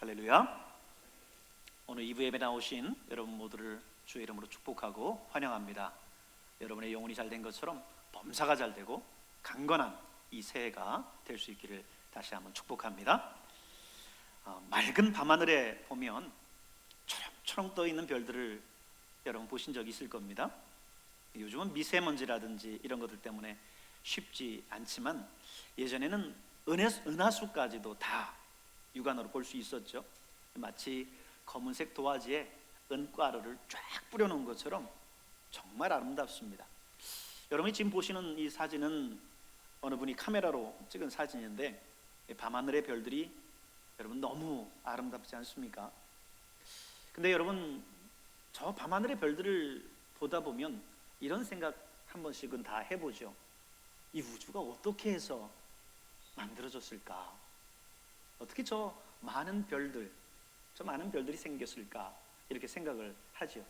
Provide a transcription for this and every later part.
할렐루야. 오늘 2부 예배 나오신 여러분 모두를 주의 이름으로 축복하고 환영합니다. 여러분의 영혼이 잘 된 것처럼 범사가 잘 되고 강건한 이 새해가 될 수 있기를 다시 한번 축복합니다. 어, 맑은 밤하늘에 보면 초롱초롱 떠 있는 별들을 여러분 보신 적 있을 겁니다. 요즘은 미세먼지라든지 이런 것들 때문에 쉽지 않지만 예전에는 은하, 은하수까지도 다 육안으로 볼 수 있었죠. 마치 검은색 도화지에 은가루를 쫙 뿌려놓은 것처럼 정말 아름답습니다. 여러분이 지금 보시는 이 사진은 어느 분이 카메라로 찍은 사진인데 이 밤하늘의 별들이 여러분 너무 아름답지 않습니까? 근데 여러분 저 밤하늘의 별들을 보다 보면 이런 생각 한 번씩은 다 해보죠. 이 우주가 어떻게 해서 만들어졌을까? 어떻게 저 많은 별들, 저 많은 별들이 생겼을까? 이렇게 생각을 하죠.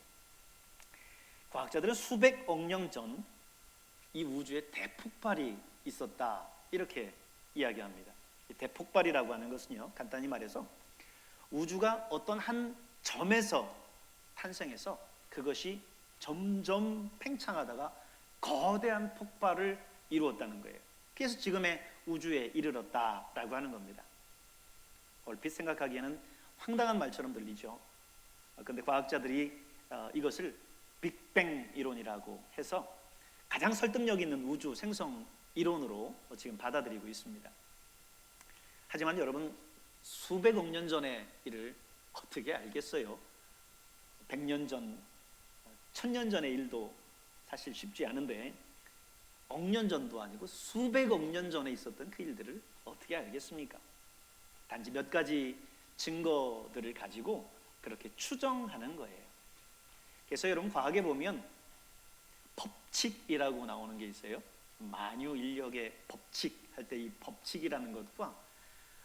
과학자들은 수백억 년 전 이 우주에 대폭발이 있었다. 이렇게 이야기합니다. 이 대폭발이라고 하는 것은요, 간단히 말해서 우주가 어떤 한 점에서 탄생해서 그것이 점점 팽창하다가 거대한 폭발을 이루었다는 거예요. 그래서 지금의 우주에 이르렀다라고 하는 겁니다. 얼핏 생각하기에는 황당한 말처럼 들리죠. 그런데 과학자들이 어, 이것을 빅뱅 이론이라고 해서 가장 설득력 있는 우주 생성 이론으로 지금 받아들이고 있습니다. 하지만 여러분 수백억 년 전의 일을 어떻게 알겠어요? 백 년 전, 천 년 전의 일도 사실 쉽지 않은데 억년 전도 아니고 수백억 년 전에 있었던 그 일들을 어떻게 알겠습니까? 단지 몇 가지 증거들을 가지고 그렇게 추정하는 거예요. 그래서 여러분 과학에 보면 법칙이라고 나오는 게 있어요. 만유 인력의 법칙 할 때 이 법칙이라는 것과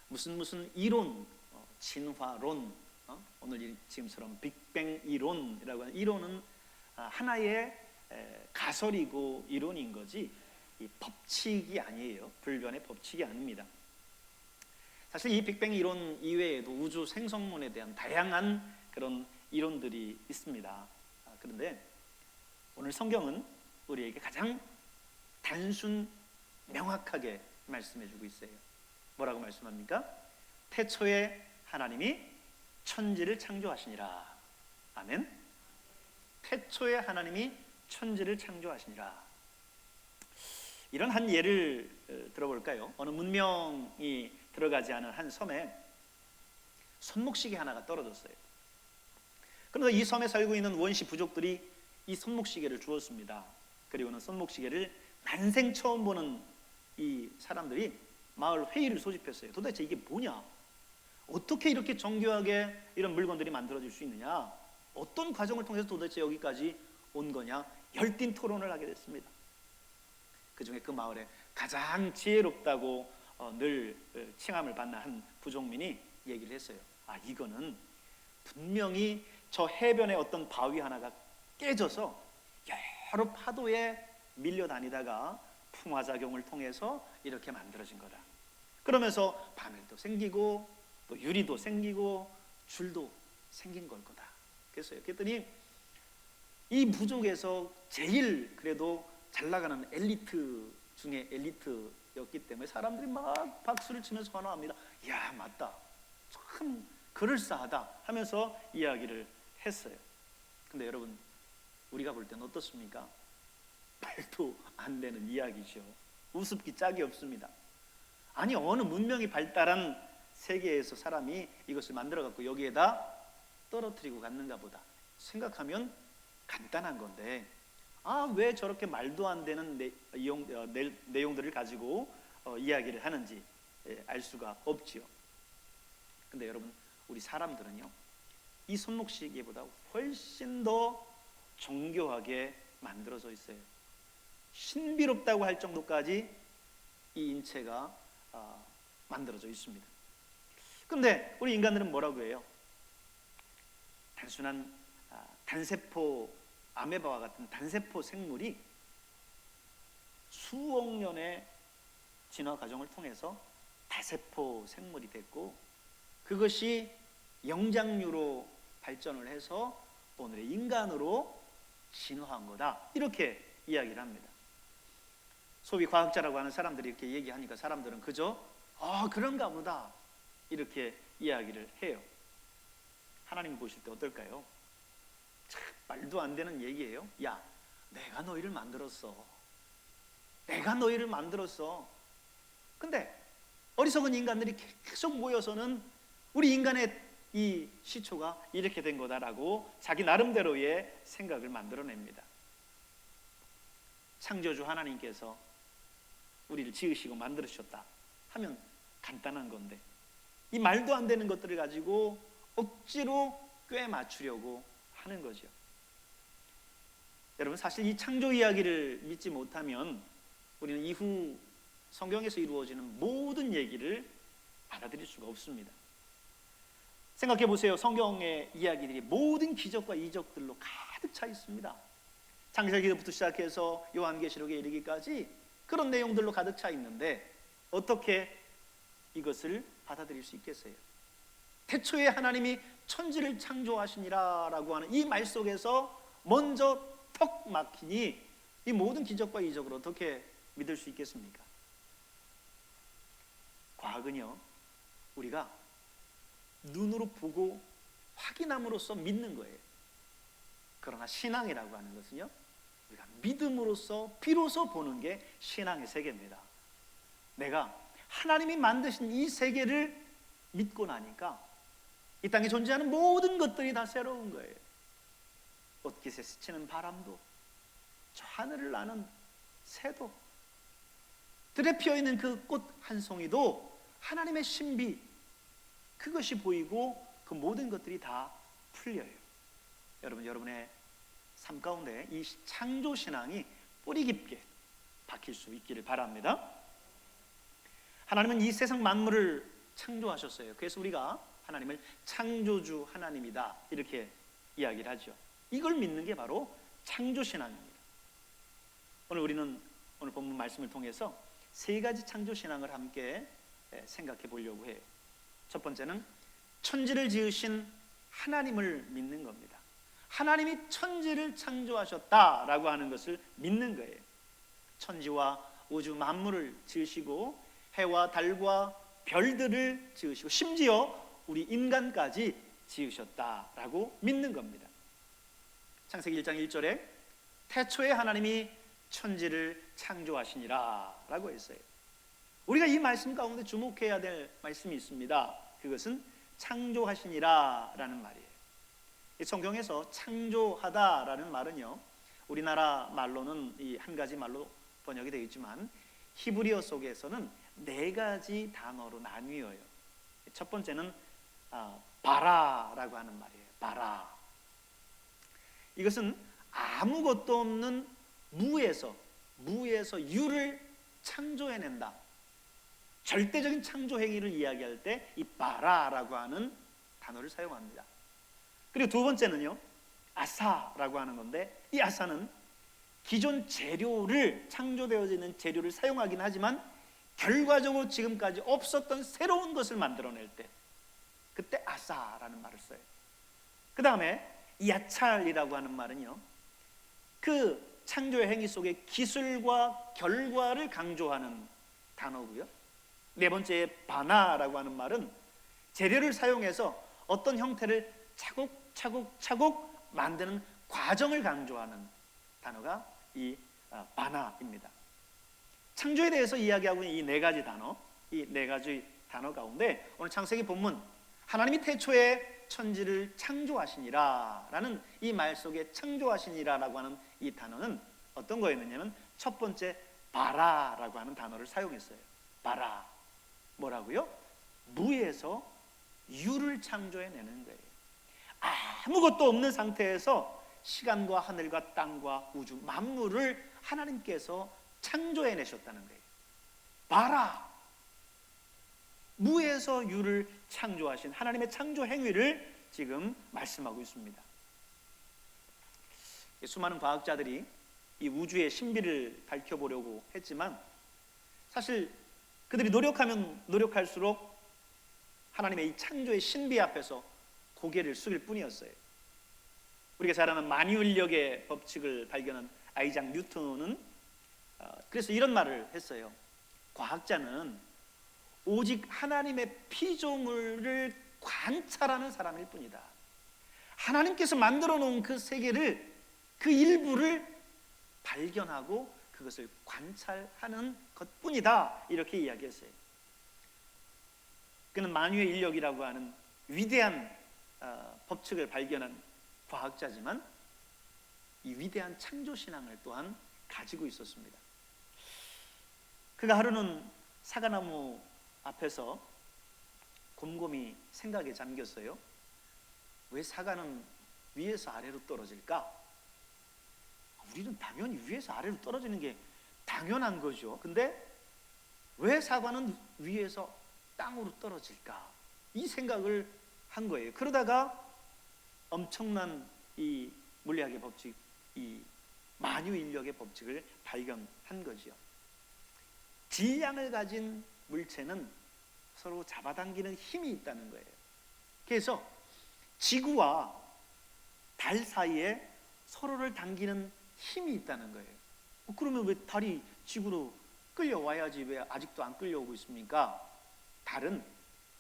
무슨 무슨 이론, 어, 진화론, 어? 오늘 지금처럼 빅뱅 이론이라고 하는 이론은 아, 하나의 가설이고 이론인 거지 이 법칙이 아니에요. 불변의 법칙이 아닙니다. 사실 이 빅뱅 이론 이외에도 우주 생성론에 대한 다양한 그런 이론들이 있습니다. 아, 그런데 오늘 성경은 우리에게 가장 단순 명확하게 말씀해 주고 있어요. 뭐라고 말씀합니까? 태초에 하나님이 천지를 창조하시니라. 아멘. 태초에 하나님이 천지를 창조하시니라. 이런 한 예를 어, 들어볼까요? 어느 문명이 들어가지 않은 한 섬에 손목시계 하나가 떨어졌어요. 그런데 이 섬에 살고 있는 원시 부족들이 이 손목시계를 주었습니다. 그리고는 손목시계를 난생 처음 보는 이 사람들이 마을 회의를 소집했어요. 도대체 이게 뭐냐? 어떻게 이렇게 정교하게 이런 물건들이 만들어질 수 있느냐? 어떤 과정을 통해서 도대체 여기까지 온 거냐? 열띤 토론을 하게 됐습니다. 그 중에 그 마을에 가장 지혜롭다고 어, 늘 어, 칭함을 받는 한 부족민이 얘기를 했어요. 아, 이거는 분명히 저 해변에 어떤 바위 하나가 깨져서 여러 파도에 밀려다니다가 풍화작용을 통해서 이렇게 만들어진 거다. 그러면서 바늘도 생기고 또 유리도 생기고 줄도 생긴 걸 거다. 그래서요. 그랬더니 이 부족에서 제일 그래도 잘 나가는 엘리트 중에 엘리트 였기 때문에 사람들이 막 박수를 치면서 환호합니다. 야 맞다. 참 그럴싸하다 하면서 이야기를 했어요. 근데 여러분 우리가 볼 때는 어떻습니까? 말도 안 되는 이야기죠. 우습기 짝이 없습니다. 아니 어느 문명이 발달한 세계에서 사람이 이것을 만들어 갖고 여기에다 떨어뜨리고 갔는가 보다 생각하면 간단한 건데 아 왜 저렇게 말도 안 되는 내용, 어, 내용들을 가지고 어, 이야기를 하는지 예, 알 수가 없지요. 근데 여러분 우리 사람들은요 이 손목시계보다 훨씬 더 정교하게 만들어져 있어요. 신비롭다고 할 정도까지 이 인체가 어, 만들어져 있습니다. 그런데 우리 인간들은 뭐라고 해요? 단순한 아, 단세포 아메바와 같은 단세포 생물이 수억 년의 진화 과정을 통해서 다세포 생물이 됐고 그것이 영장류로 발전을 해서 오늘의 인간으로 진화한 거다. 이렇게 이야기를 합니다. 소위 과학자라고 하는 사람들이 이렇게 얘기하니까 사람들은 그저 아 그런가 보다 이렇게 이야기를 해요. 하나님 보실 때 어떨까요? 참 말도 안 되는 얘기예요. 야, 내가 너희를 만들었어. 내가 너희를 만들었어. 근데 어리석은 인간들이 계속 모여서는 우리 인간의 이 시초가 이렇게 된 거다라고 자기 나름대로의 생각을 만들어냅니다. 창조주 하나님께서 우리를 지으시고 만들으셨다 하면 간단한 건데 이 말도 안 되는 것들을 가지고 억지로 꽤 맞추려고 하는 거죠. 여러분 사실 이 창조 이야기를 믿지 못하면 우리는 이후 성경에서 이루어지는 모든 얘기를 받아들일 수가 없습니다. 생각해 보세요. 성경의 이야기들이 모든 기적과 이적들로 가득 차 있습니다. 창세기부터 시작해서 요한계시록에 이르기까지 그런 내용들로 가득 차 있는데 어떻게 이것을 받아들일 수 있겠어요? 태초에 하나님이 천지를 창조하시니라라고 하는 이 말 속에서 먼저 턱 막히니 이 모든 기적과 이적을 어떻게 믿을 수 있겠습니까? 과학은요, 우리가 눈으로 보고 확인함으로써 믿는 거예요. 그러나 신앙이라고 하는 것은요, 우리가 믿음으로써 비로소 보는 게 신앙의 세계입니다. 내가 하나님이 만드신 이 세계를 믿고 나니까 이 땅에 존재하는 모든 것들이 다 새로운 거예요. 옷깃에 스치는 바람도, 저 하늘을 나는 새도, 들에 피어 있는 그 꽃 한 송이도 하나님의 신비, 그것이 보이고 그 모든 것들이 다 풀려요. 여러분, 여러분의 삶 가운데 이 창조 신앙이 뿌리 깊게 박힐 수 있기를 바랍니다. 하나님은 이 세상 만물을 창조하셨어요. 그래서 우리가 하나님을 창조주 하나님이다 이렇게 이야기를 하죠. 이걸 믿는 게 바로 창조 신앙입니다. 오늘 우리는 오늘 본문 말씀을 통해서 세 가지 창조 신앙을 함께 생각해 보려고 해요. 첫 번째는 천지를 지으신 하나님을 믿는 겁니다. 하나님이 천지를 창조하셨다라고 하는 것을 믿는 거예요. 천지와 우주 만물을 지으시고 해와 달과 별들을 지으시고 심지어 우리 인간까지 지으셨다라고 믿는 겁니다. 창세기 1장 1절에 태초에 하나님이 천지를 창조하시니라라고 했어요. 우리가 이 말씀 가운데 주목해야 될 말씀이 있습니다. 그것은 창조하시니라라는 말이에요. 성경에서 창조하다라는 말은요. 우리나라 말로는 이 한 가지 말로 번역이 되어 있지만 히브리어 속에서는 네 가지 단어로 나뉘어요. 첫 번째는 아, 바라라고 하는 말이에요. 바라. 이것은 아무것도 없는 무에서 무에서 유를 창조해낸다. 절대적인 창조 행위를 이야기할 때 이 바라라고 하는 단어를 사용합니다. 그리고 두 번째는요. 아사라고 하는 건데 이 아사는 기존 재료를 창조되어지는 재료를 사용하긴 하지만 결과적으로 지금까지 없었던 새로운 것을 만들어낼 때 그때 아사라는 말을 써요. 그 다음에 야찰이라고 하는 말은요. 그 창조의 행위 속에 기술과 결과를 강조하는 단어고요. 네 번째 바나라고 하는 말은 재료를 사용해서 어떤 형태를 차곡차곡 차곡 만드는 과정을 강조하는 단어가 이 아, 바나입니다. 창조에 대해서 이야기하고 있는 이 네 가지 단어, 이 네 가지 단어 가운데 오늘 창세기 본문 하나님이 태초에 천지를 창조하시니라 라는 이 말 속에 창조하시니라 라고 하는 이 단어는 어떤 거였느냐면 첫 번째 바라 라고 하는 단어를 사용했어요. 바라 뭐라고요? 무에서 유를 창조해내는 거예요. 아무것도 없는 상태에서 시간과 하늘과 땅과 우주 만물을 하나님께서 창조해내셨다는 거예요. 바라 무에서 유를 창조하신 하나님의 창조 행위를 지금 말씀하고 있습니다. 수많은 과학자들이 이 우주의 신비를 밝혀보려고 했지만 사실 그들이 노력하면 노력할수록 하나님의 이 창조의 신비 앞에서 고개를 숙일 뿐이었어요. 우리가 잘 아는 만유인력의 법칙을 발견한 아이작 뉴턴은 어, 그래서 이런 말을 했어요. 과학자는 오직 하나님의 피조물을 관찰하는 사람일 뿐이다. 하나님께서 만들어 놓은 그 세계를 그 일부를 발견하고 그것을 관찰하는 것뿐이다. 이렇게 이야기했어요. 그는 만유의 인력이라고 하는 위대한 어, 법칙을 발견한 과학자지만 이 위대한 창조 신앙을 또한 가지고 있었습니다. 그가 하루는 사과나무 앞에서 곰곰이 생각에 잠겼어요. 왜 사과는 위에서 아래로 떨어질까? 우리는 당연히 위에서 아래로 떨어지는 게 당연한 거죠. 근데 왜 사과는 위에서 땅으로 떨어질까? 이 생각을 한 거예요. 그러다가 엄청난 이 물리학의 법칙, 이 만유 인력의 법칙을 발견한 거지요. 질량을 가진 물체는 서로 잡아당기는 힘이 있다는 거예요. 그래서 지구와 달 사이에 서로를 당기는 힘이 있다는 거예요. 어, 그러면 왜 달이 지구로 끌려와야지 왜 아직도 안 끌려오고 있습니까? 달은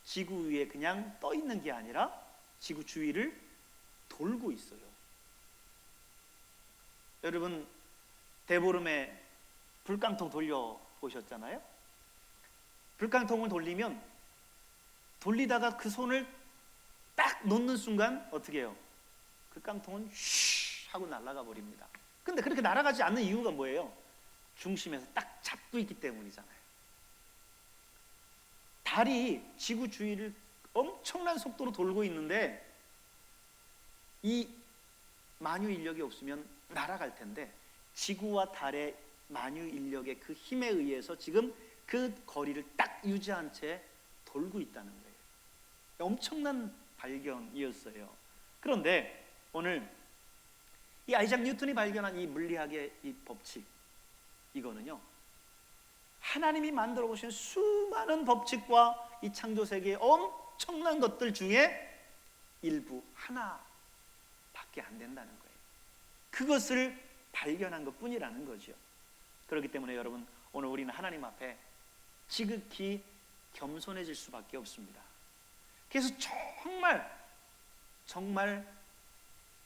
지구 위에 그냥 떠 있는 게 아니라 지구 주위를 돌고 있어요. 여러분 대보름에 불깡통 돌려 보셨잖아요? 불깡통을 돌리면 돌리다가 그 손을 딱 놓는 순간 어떻게 해요? 그 깡통은 쉬 하고 날아가 버립니다. 근데 그렇게 날아가지 않는 이유가 뭐예요? 중심에서 딱 잡고 있기 때문이잖아요. 달이 지구 주위를 엄청난 속도로 돌고 있는데 이 만유 인력이 없으면 날아갈 텐데 지구와 달의 만유 인력의 그 힘에 의해서 지금 그 거리를 딱 유지한 채 돌고 있다는 거예요. 엄청난 발견이었어요. 그런데 오늘 이 아이작 뉴턴이 발견한 이 물리학의 이 법칙 이거는요. 하나님이 만들어 보신 수많은 법칙과 이 창조 세계의 엄청난 것들 중에 일부 하나밖에 안 된다는 거예요. 그것을 발견한 것 뿐이라는 거죠. 그렇기 때문에 여러분 오늘 우리는 하나님 앞에 지극히 겸손해질 수밖에 없습니다. 그래서 정말 정말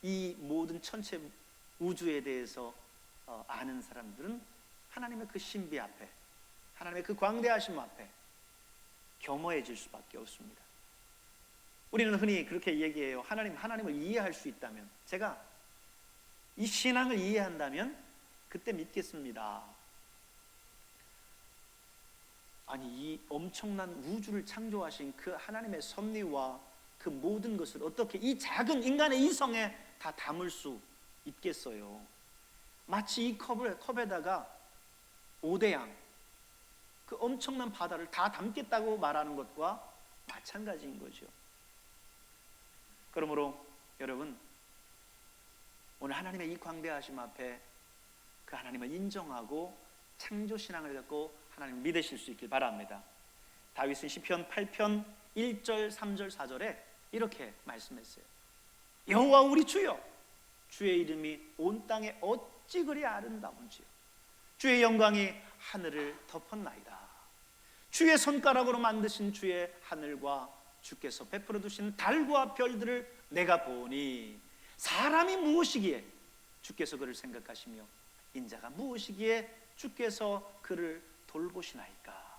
이 모든 천체 우주에 대해서 어, 아는 사람들은 하나님의 그 신비 앞에 하나님의 그 광대하심 앞에 겸허해질 수밖에 없습니다. 우리는 흔히 그렇게 얘기해요. 하나님 하나님을 이해할 수 있다면 제가 이 신앙을 이해한다면 그때 믿겠습니다. 아니 이 엄청난 우주를 창조하신 그 하나님의 섭리와 그 모든 것을 어떻게 이 작은 인간의 이성에 다 담을 수 있겠어요? 마치 이 컵을 컵에다가 오대양 그 엄청난 바다를 다 담겠다고 말하는 것과 마찬가지인 거죠. 그러므로 여러분 오늘 하나님의 이 광대하심 앞에 그 하나님을 인정하고 창조 신앙을 갖고 하나님 믿으실 수 있길 바랍니다. 다윗은 시편 8편 1절, 3절, 4절에 이렇게 말씀했어요. 여호와 우리 주여 주의 이름이 온 땅에 어찌 그리 아름다운지요 주의 영광이 하늘을 덮었나이다. 주의 손가락으로 만드신 주의 하늘과 주께서 베풀어 두신 달과 별들을 내가 보니 사람이 무엇이기에 주께서 그를 생각하시며 인자가 무엇이기에 주께서 그를 돌보시나이까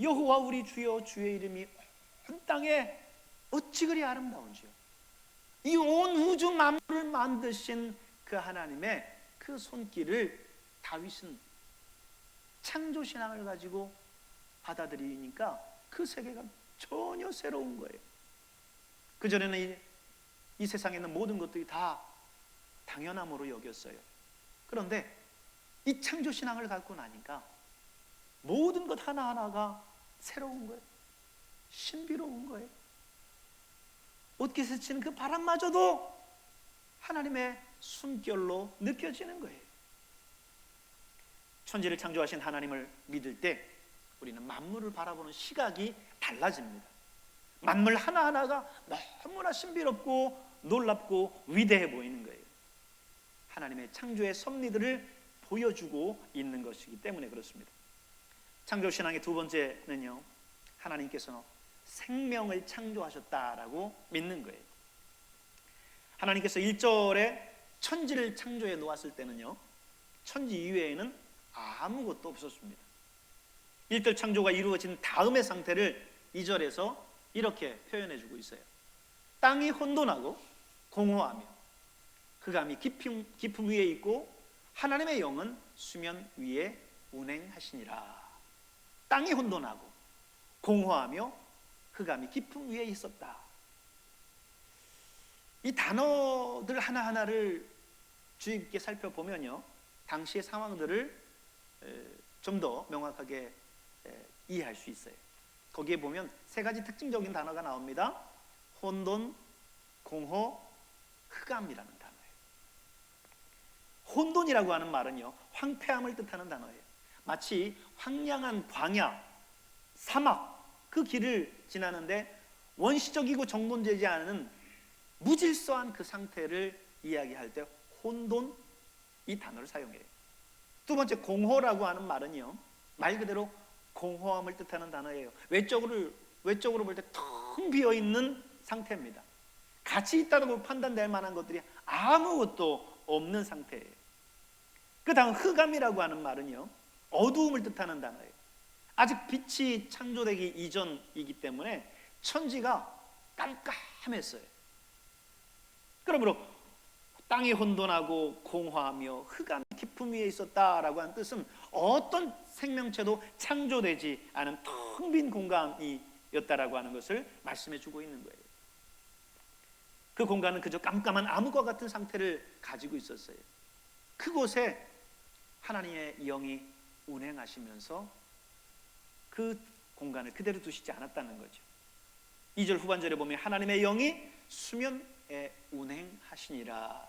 여호와 우리 주여 주의 이름이 온 땅에 어찌 그리 아름다운지요 이 온 우주 만물을 만드신 그 하나님의 그 손길을 다윗은 창조 신앙을 가지고 받아들이니까 그 세계가 전혀 새로운 거예요. 그 전에는 이, 이 세상에 있는 모든 것들이 다 당연함으로 여겼어요. 그런데 이 창조 신앙을 갖고 나니까 모든 것 하나하나가 새로운 거예요. 신비로운 거예요. 옷깃 스치는 그 바람마저도 하나님의 숨결로 느껴지는 거예요. 천지를 창조하신 하나님을 믿을 때 우리는 만물을 바라보는 시각이 달라집니다. 만물 하나하나가 너무나 신비롭고 놀랍고 위대해 보이는 거예요. 하나님의 창조의 섭리들을 보여주고 있는 것이기 때문에 그렇습니다. 창조 신앙의 두 번째는요. 하나님께서 생명을 창조하셨다라고 믿는 거예요. 하나님께서 1절에 천지를 창조해 놓았을 때는요. 천지 이외에는 아무것도 없었습니다. 1절 창조가 이루어진 다음의 상태를 2절에서 이렇게 표현해 주고 있어요. 땅이 혼돈하고 공허하며 흑암이 깊음, 깊음 위에 있고 하나님의 영은 수면 위에 운행하시니라. 땅이 혼돈하고 공허하며 흑암이 깊음 위에 있었다. 이 단어들 하나하나를 주의 깊게 살펴보면요. 당시의 상황들을 좀 더 명확하게 에, 이해할 수 있어요. 거기에 보면 세 가지 특징적인 단어가 나옵니다. 혼돈, 공허, 흑암이라는. 혼돈이라고 하는 말은요, 황폐함을 뜻하는 단어예요. 마치 황량한 광야, 사막 그 길을 지나는데 원시적이고 정돈되지 않은 무질서한 그 상태를 이야기할 때 혼돈 이 단어를 사용해요. 두 번째 공허라고 하는 말은요. 말 그대로 공허함을 뜻하는 단어예요. 외적으로 외적으로 볼 때 텅 비어 있는 상태입니다. 가치 있다고 판단될 만한 것들이 아무것도 없는 상태예요. 그 다음 흑암이라고 하는 말은요. 어두움을 뜻하는 단어예요. 아직 빛이 창조되기 이전이기 때문에 천지가 깜깜했어요. 그러므로 땅이 혼돈하고 공허하며 흑암 깊음 위에 있었다라고 하는 뜻은 어떤 생명체도 창조되지 않은 텅 빈 공간이었다라고 하는 것을 말씀해 주고 있는 거예요. 그 공간은 그저 깜깜한 암흑과 같은 상태를 가지고 있었어요. 그곳에 하나님의 영이 운행하시면서 그 공간을 그대로 두시지 않았다는 거죠. 2절 후반절에 보면 하나님의 영이 수면에 운행하시니라.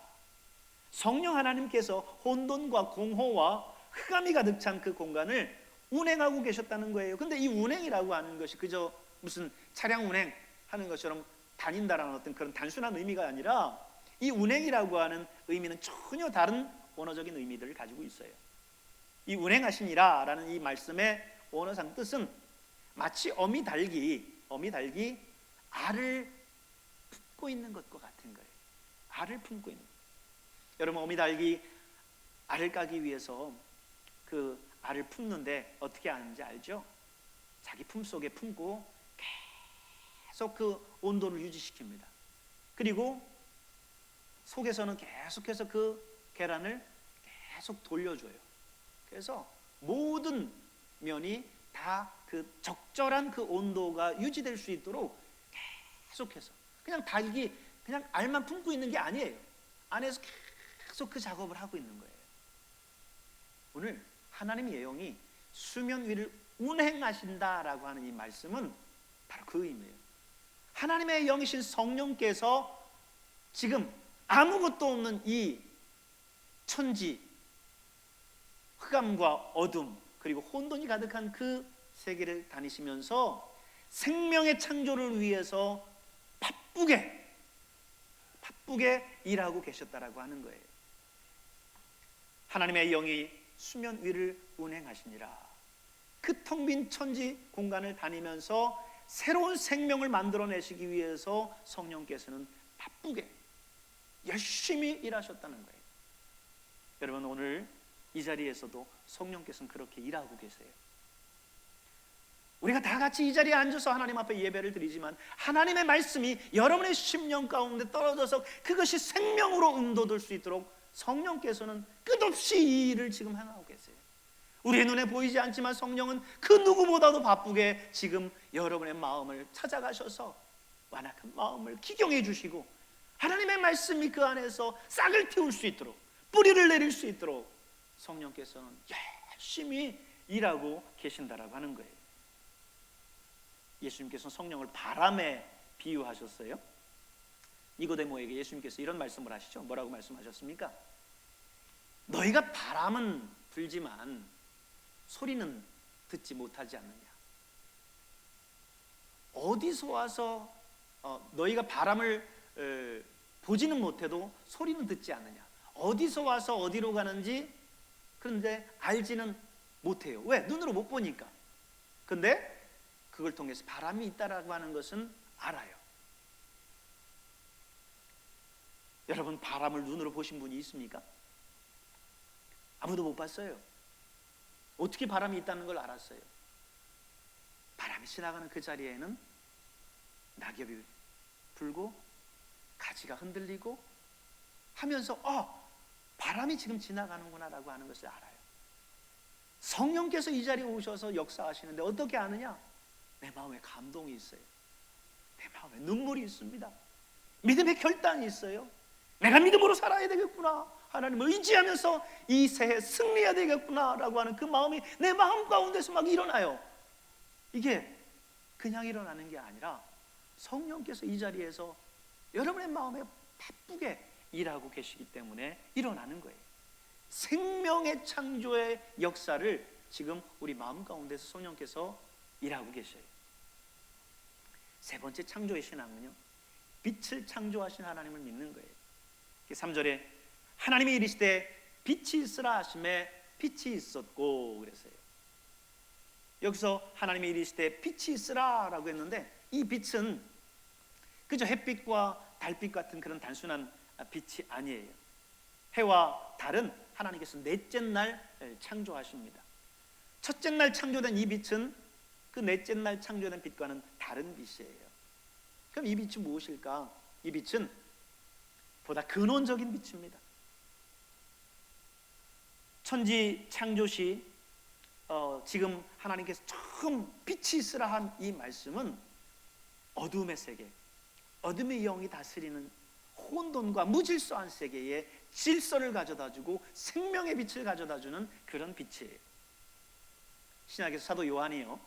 성령 하나님께서 혼돈과 공허와 흑암이 가득 찬 그 공간을 운행하고 계셨다는 거예요. 근데 이 운행이라고 하는 것이 그저 무슨 차량 운행 하는 것처럼 다닌다라는 어떤 그런 단순한 의미가 아니라 이 운행이라고 하는 의미는 전혀 다른 언어적인 의미들을 가지고 있어요. 이 운행하시니라라는 이 말씀의 언어상 뜻은 마치 어미 달기, 어미 달기 알을 품고 있는 것과 같은 거예요. 알을 품고 있는. 여러분 어미 달기 알을 까기 위해서 그 알을 품는데 어떻게 하는지 알죠? 자기 품 속에 품고 계속 그 온도를 유지시킵니다. 그리고 속에서는 계속해서 그 계란을 계속 돌려줘요. 그래서 모든 면이 다 그 적절한 그 온도가 유지될 수 있도록 계속해서 그냥 달기 그냥 알만 품고 있는 게 아니에요. 안에서 계속 그 작업을 하고 있는 거예요. 오늘 하나님의 영이 수면 위를 운행하신다라고 하는 이 말씀은 바로 그 의미예요. 하나님의 영이신 성령께서 지금 아무것도 없는 이 천지 흑암과 어둠 그리고 혼돈이 가득한 그 세계를 다니시면서 생명의 창조를 위해서 바쁘게 바쁘게 일하고 계셨다라고 하는 거예요. 하나님의 영이 수면 위를 운행하시니라. 그 텅 빈 천지 공간을 다니면서 새로운 생명을 만들어내시기 위해서 성령께서는 바쁘게 열심히 일하셨다는 거예요. 여러분 오늘 이 자리에서도 성령께서는 그렇게 일하고 계세요. 우리가 다 같이 이 자리에 앉아서 하나님 앞에 예배를 드리지만 하나님의 말씀이 여러분의 심령 가운데 떨어져서 그것이 생명으로 운도될 수 있도록 성령께서는 끝없이 이 일을 지금 행하고 계세요. 우리의 눈에 보이지 않지만 성령은 그 누구보다도 바쁘게 지금 여러분의 마음을 찾아가셔서 완악한 마음을 기경해 주시고 하나님의 말씀이 그 안에서 싹을 틔울 수 있도록 뿌리를 내릴 수 있도록 성령께서는 열심히 일하고 계신다라고 하는 거예요. 예수님께서 성령을 바람에 비유하셨어요. 니고데모에게 예수님께서 이런 말씀을 하시죠. 뭐라고 말씀하셨습니까? 너희가 바람은 불지만 소리는 듣지 못하지 않느냐. 어디서 와서 어, 너희가 바람을 에, 보지는 못해도 소리는 듣지 않느냐? 어디서 와서 어디로 가는지 그런데 알지는 못해요. 왜? 눈으로 못 보니까. 근데 그걸 통해서 바람이 있다라고 하는 것은 알아요. 여러분 바람을 눈으로 보신 분이 있습니까? 아무도 못 봤어요. 어떻게 바람이 있다는 걸 알았어요? 바람이 지나가는 그 자리에는 낙엽이 불고 가지가 흔들리고 하면서 어 바람이 지금 지나가는구나라고 하는 것을 알아요. 성령께서 이 자리에 오셔서 역사하시는데 어떻게 아느냐? 내 마음에 감동이 있어요. 내 마음에 눈물이 있습니다. 믿음의 결단이 있어요. 내가 믿음으로 살아야 되겠구나. 하나님을 의지하면서 이 새해 승리해야 되겠구나라고 하는 그 마음이 내 마음 가운데서 막 일어나요. 이게 그냥 일어나는 게 아니라 성령께서 이 자리에서 여러분의 마음에 바쁘게 일하고 계시기 때문에 일어나는 거예요. 생명의 창조의 역사를 지금 우리 마음 가운데서 성령께서 일하고 계셔요. 세 번째 창조의 신앙은요. 빛을 창조하신 하나님을 믿는 거예요. 3절에 하나님이 이르시되 빛이 있으라 하심에 빛이 있었고 그랬어요. 여기서 하나님이 이르시되 빛이 있으라라고 했는데 이 빛은 그저 햇빛과 달빛 같은 그런 단순한 빛이 아니에요. 해와 달은 하나님께서 넷째 날 창조하십니다. 첫째 날 창조된 이 빛은 그 넷째 날 창조된 빛과는 다른 빛이에요. 그럼 이 빛이 무엇일까? 이 빛은 보다 근원적인 빛입니다. 천지 창조 시 어, 지금 하나님께서 처음 빛이 있으라 한 이 말씀은 어둠의 세계, 어둠의 영이 다스리는 혼돈과 무질서한 세계에 질서를 가져다주고 생명의 빛을 가져다주는 그런 빛이에요. 신약에서 사도 요한이요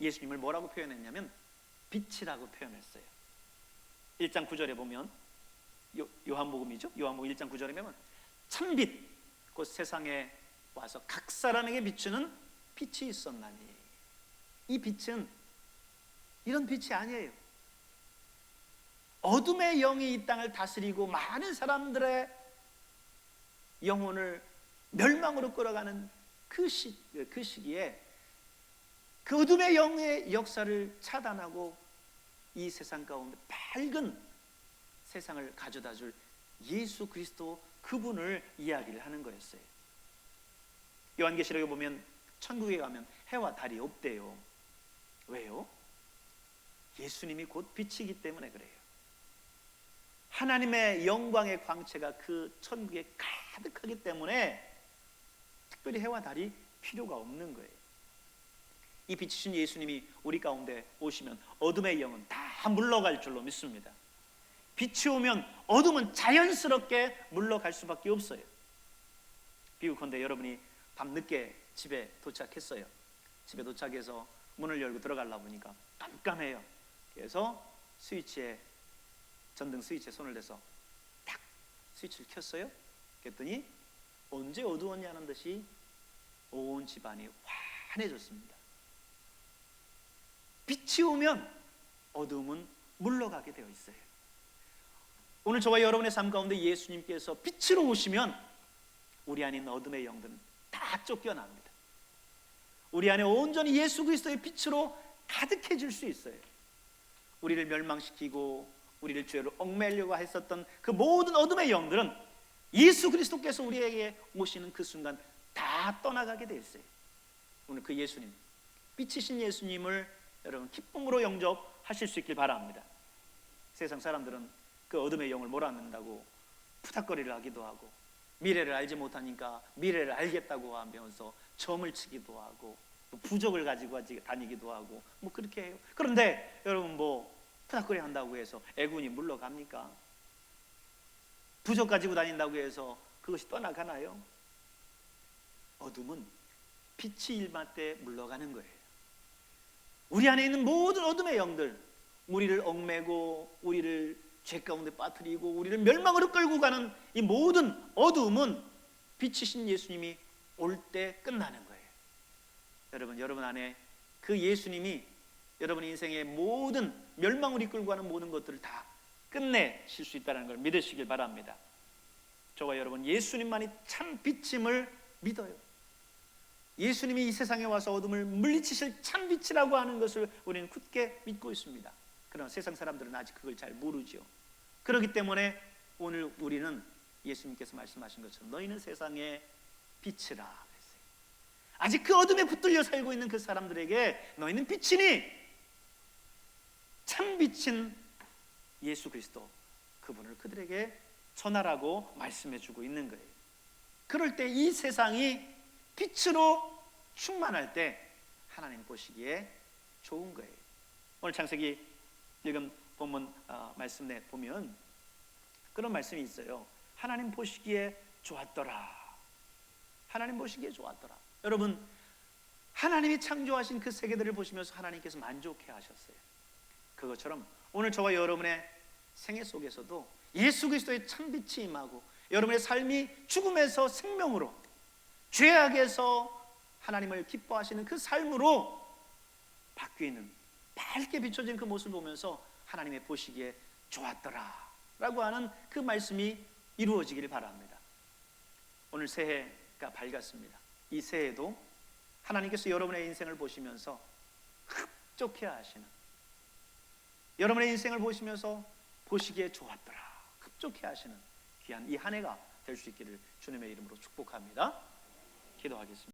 예수님을 뭐라고 표현했냐면 빛이라고 표현했어요. 1장 9절에 보면 요, 요한복음이죠. 요한복음 1장 9절에 보면 참빛 곧 세상에 와서 각 사람에게 비추는 빛이 있었나니 이 빛은 이런 빛이 아니에요. 어둠의 영이 이 땅을 다스리고 많은 사람들의 영혼을 멸망으로 끌어가는 그, 시, 그 시기에 그 어둠의 영의 역사를 차단하고 이 세상 가운데 밝은 세상을 가져다 줄 예수 그리스도 그분을 이야기를 하는 거였어요. 요한계시록에 보면 천국에 가면 해와 달이 없대요. 왜요? 예수님이 곧 빛이기 때문에 그래요. 하나님의 영광의 광채가 그 천국에 가득하기 때문에 특별히 해와 달이 필요가 없는 거예요. 이 빛이신 예수님이 우리 가운데 오시면 어둠의 영은 다 물러갈 줄로 믿습니다. 빛이 오면 어둠은 자연스럽게 물러갈 수밖에 없어요. 비유컨대 여러분이 밤늦게 집에 도착했어요. 집에 도착해서 문을 열고 들어가려 보니까 깜깜해요. 그래서 스위치에 전등 스위치에 손을 대서 탁 스위치를 켰어요. 그랬더니 언제 어두웠냐는 듯이 온 집안이 환해졌습니다. 빛이 오면 어둠은 물러가게 되어 있어요. 오늘 저와 여러분의 삶 가운데 예수님께서 빛으로 오시면 우리 안에 어둠의 영들은 다 쫓겨납니다. 우리 안에 온전히 예수 그리스도의 빛으로 가득해질 수 있어요. 우리를 멸망시키고 우리를 죄로 얽매려고 했었던 그 모든 어둠의 영들은 예수 그리스도께서 우리에게 오시는 그 순간 다 떠나가게 돼 있어요. 오늘 그 예수님, 빛이신 예수님을 여러분 기쁨으로 영접하실 수 있길 바랍니다. 세상 사람들은 그 어둠의 영을 몰아낸다고 푸닥거리를 하기도 하고 미래를 알지 못하니까 미래를 알겠다고 하면서 점을 치기도 하고 부적을 가지고 다니기도 하고 뭐 그렇게 해요. 그런데 여러분 뭐 푸닥거리 한다고 해서 애군이 물러갑니까? 부적 가지고 다닌다고 해서 그것이 떠나가나요? 어둠은 빛이 일맞때 물러가는 거예요. 우리 안에 있는 모든 어둠의 영들, 우리를 얽매고 우리를 죄 가운데 빠뜨리고 우리를 멸망으로 끌고 가는 이 모든 어둠은 빛이신 예수님이 올 때 끝나는 거예요. 여러분, 여러분 안에 그 예수님이 여러분 인생의 모든 멸망을 이끌고 가는 모든 것들을 다 끝내실 수 있다는 걸 믿으시길 바랍니다. 저와 여러분 예수님만이 참 빛임을 믿어요. 예수님이 이 세상에 와서 어둠을 물리치실 참 빛이라고 하는 것을 우리는 굳게 믿고 있습니다. 그러나 세상 사람들은 아직 그걸 잘 모르지요. 그렇기 때문에 오늘 우리는 예수님께서 말씀하신 것처럼 너희는 세상의 빛이라. 아직 그 어둠에 붙들려 살고 있는 그 사람들에게 너희는 빛이니 참 빛인 예수 그리스도 그분을 그들에게 전하라고 말씀해 주고 있는 거예요. 그럴 때 이 세상이 빛으로 충만할 때 하나님 보시기에 좋은 거예요. 오늘 창세기 읽은 본문 어, 말씀 내 보면 그런 말씀이 있어요. 하나님 보시기에 좋았더라. 하나님 보시기에 좋았더라. 여러분 하나님이 창조하신 그 세계들을 보시면서 하나님께서 만족해 하셨어요. 그것처럼 오늘 저와 여러분의 생애 속에서도 예수 그리스도의 참빛이 임하고 여러분의 삶이 죽음에서 생명으로 죄악에서 하나님을 기뻐하시는 그 삶으로 바뀌는 밝게 비춰진 그 모습을 보면서 하나님의 보시기에 좋았더라 라고 하는 그 말씀이 이루어지기를 바랍니다. 오늘 새해가 밝았습니다. 이 새해도 하나님께서 여러분의 인생을 보시면서 흡족해 하시는 여러분의 인생을 보시면서 보시기에 좋았더라 흡족해 하시는 귀한 이 한 해가 될 수 있기를 주님의 이름으로 축복합니다. 기도하겠습니다.